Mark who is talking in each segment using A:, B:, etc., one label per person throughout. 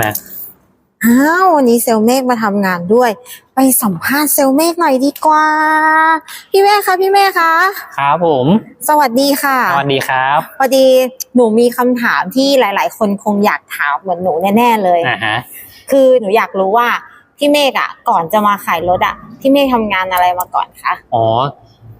A: นะ
B: อ้าววันนี้เซลเมกมาทำงานด้วย ไปสัมภาษณ์เซลเมกหน่อยดีกว่า พี่เมฆคะพี่เมฆคะ
A: ครับผม
B: สวัสดีค่ะ
A: สวัสดีครับ
B: พอดีหนูมีคำถามที่หลาย ๆ คนคงอยากถามเหมือนหนูแน่ๆเลย
A: อ่าฮะ
B: คือหนูอยากรู้ว่าพี่เมฆอะ ก่อนจะมาขายรถอะพี่เมฆทำงานอะไรมาก่อนคะ
A: อ๋อ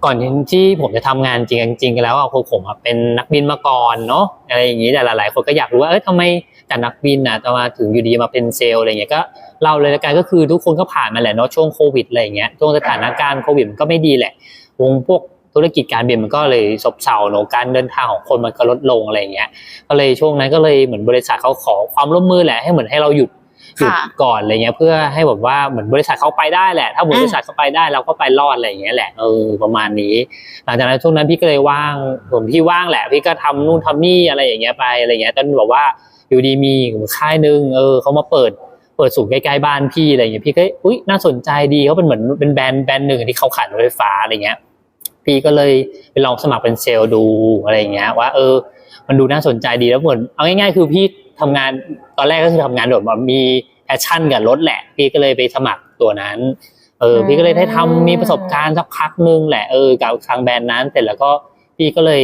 A: ก่อนที่ผมจะทำงานจริงจริงแล้วอะคือผมเป็นนักบินมาก่อนเนาะอะไรอย่างนี้แต่หลายๆคนก็อยากรู้ว่าเอ้ยทำไมจากนักบินอะจะมาถึงอยู่ดีมาเป็นเซลล์อะไรเงี้ยก็เล่าเลยละกันก็คือทุกคนก็ผ่านมาแหละเนาะช่วงโควิดอะไรอย่างเงี้ยช่วงสถานการณ์โควิดมันก็ไม่ดีแหละ วงพวกธุรกิจการบินมันก็เลยซบเซาเนอะการเดินทางของคนมันก็ลดลงอะไรอย่างเงี้ยก็เลยช่วงนั้นก็เลยเหมือนบริษัทเขาขอความร่วมมือแหละให้เหมือนให้เราหยุด หยุด
B: ค่ะ
A: ก่อนอะไรเงี้ยเพื่อให้แบบว่าเหมือนบริษัทเขาไปได้แหละ ถ้าบริษัทเขาไปได้เราก็ไปรอดอะไรอย่างเงี้ยแหละเออประมาณนี้ หลังจากนั้นช่วงนั้นพี่ก็เลยว่างผมพี่ว่างแหละ พี่ก็ทำนู่นทำนี่อะไรอย่างเงี้ยไปอะไรเงี้ยจนแบบว่าอยู่ดีมีค่ายหนึ่งเออเขามาเปิดเปิดสูงใกล้ๆบ้านพี่อะไรเงี้ยพี่ก็อุ้ยน่าสนใจดีเขาเป็นเหมือนเป็นแบรนด์แบรนด์หนึ่งที่เขาขายรถไฟฟ้าอะไรเงี้ย พี่ก็เลยไปลองสมัครเป็นเซลล์ดูอะไรอย่างเงี้ย ว่า เออ มันดูน่าสนใจดีแล้วเหมือนเอาง่ายๆคือพี่ ทำงานตอนแรกก็คือทำงานโดดแบบมีแพชชั่นกับรถแหละ พี่ก็เลยไปสมัครตัวนั้น เออ พี่ก็เลยได้ทำมีประสบการณ์สักพักนึงแหละเออกับทางแบรนด์นั้นเสร็จแล้วก็พี่ก็เลย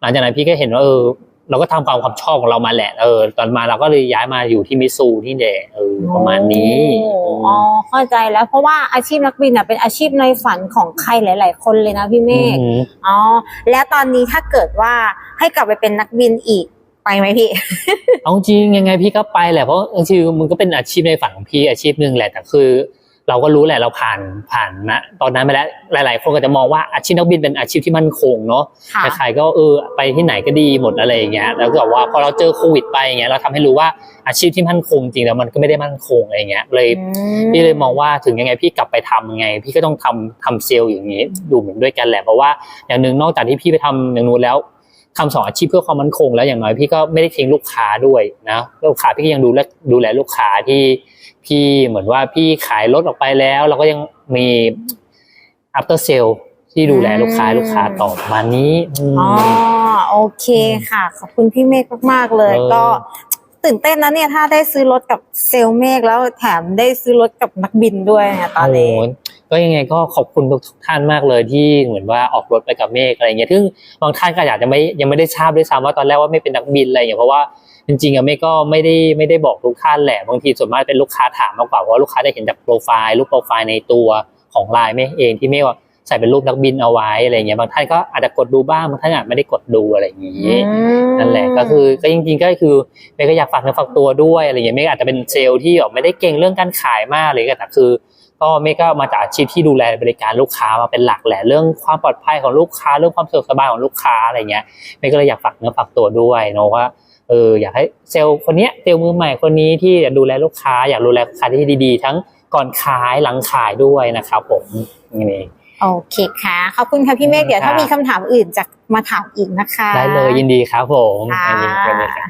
A: หลังจากนั้นพี่ก็เห็นว่าเออ เราก็ทำความความชอบของเรามาแหละ เออ ตอนมาเราก็เลยย้ายมาอยู่ที่มิตซูที่เดเออประมาณนี้
B: โอ้อ๋อเข้าใจแล้วเพราะว่าอาชีพนักบินอะเป็นอาชีพในฝันของใครหลาย ๆ คนเลยนะพี่เมฆ
A: อืม
B: อ๋อแล้วตอนนี้ถ้าเกิดว่าให้กลับไปเป็นนักบินอีก ไปไหมพี่
A: เอาจริงยังไงพี่ก็ไปแหละเพราะจริงๆมันก็เป็นอาชีพในฝันของพี่อาชีพหนึ่งแหละแต่คือ เราก็รู้แหละเราผ่านผ่านนะตอนนั้นไปแล้วหลาย ๆ คนก็จะมองว่าอาชีพนักบินเป็นอาชีพที่มั่นคงเนาะ
B: ค่ะ
A: ใครๆก็เออไปที่ไหนก็ดีหมดอะไรอย่างเงี้ยแล้วก็แบบว่าพอเราเจอโควิดไปอย่างเงี้ยเราทำให้รู้ว่าอาชีพที่มั่นคงจริงแล้วมันก็ไม่ได้มั่นคงอะไรอย่างเงี้ยเลย พี่เลยมองว่าถึงยังไงพี่กลับไปทำยังไง พี่ก็ต้องทำทำเซลล์อย่างนี้ดูเหมือนด้วยกันแหละเพราะว่าอย่างหนึ่งนอกจากที่พี่ไปทำอย่างนู้นแล้ว ทำสองอาชีพเพื่อความมั่นคง แล้วอย่างน้อยพี่ก็ไม่ได้ทิ้งลูกค้าด้วยนะลูกค้าพี่ก็ยังดูแลดูแลลูกค้าที่พี่เหมือนว่าพี่ขายรถออกไปแล้ว เราก็ยังมี after sale ที่ดูแลลูกค้า
B: อืม
A: ลูกค้าต่อประมาณนี้อืม
B: อ๋อโอเคค่ะ ขอบคุณพี่เมฆมากๆเลย
A: เออ
B: ก็ตื่นเต้นนะเนี่ยถ้าได้ซื้อรถกับเซลล์เมฆแล้วแถมได้ซื้อรถกับนักบินด้วยเนี่ยตอนนี้
A: โอ้ ก็ยังไงก็ขอบคุณทุกท่านมากเลยที่เหมือนว่าออกรถไปกับเมฆอะไรเงี้ยซึ่งบางท่านก็อาจจะไม่ยังไม่ได้ทราบด้วยซ้ำว่าตอนแรกว่าไม่เป็นนักบินอะไรเงี้ยเพราะว่าจริงๆอะเมฆก็ไม่ได้ไม่ได้บอกทุกท่านแหละบางทีส่วนมากเป็นลูกค้าถามมากกว่าเพราะว่าลูกค้าได้เห็นจากโปรไฟล์รูปโปรไฟล์ในตัวของไลน์เมฆเองที่เมฆว่า ใส่เป็นรูปนักบินเอาไว้อะไรเงี้ยบางท่านก็อาจจะกดดูบ้างบางท่านอาจไม่ได้กดดูอะไรอย่างนี้นั่นแหละก็คือก็จริงๆก็คือเมย์ก็อยากฝากเนื้อฝากตัวด้วยอะไรอย่างเงี้ยเมย์อาจจะเป็นเซลล์ที่แบบไม่ได้เก่งเรื่องการขายมากเลยแต่คือก็เมย์ก็มาจากอาชีพที่ดูแลบริการลูกค้ามาเป็นหลักแหละเรื่องความปลอดภัยของลูกค้าเรื่องความสะดวกสบายของลูกค้าอะไรเงี้ยเมย์ก็เลยอยากฝากเนื้อฝากตัวด้วยเนอะว่าเอออยากให้เซลล์คนเนี้ยเซลล์มือใหม่คนนี้ที่อยากดูแลลูกค้า อยากดูแลลูกค้าที่ดีๆ ทั้งก่อนขายหลังขายด้วยนะครับผมนี่
B: โอเคค่ะ ขอบคุณค่ะพี่เมฆเดี๋ยวถ้า
A: ครับ
B: มีคำถามอื่นจะมาถามอีกนะคะ
A: ได้เลยยินดีครับผม
B: ค่ะ
A: ยินดีครับ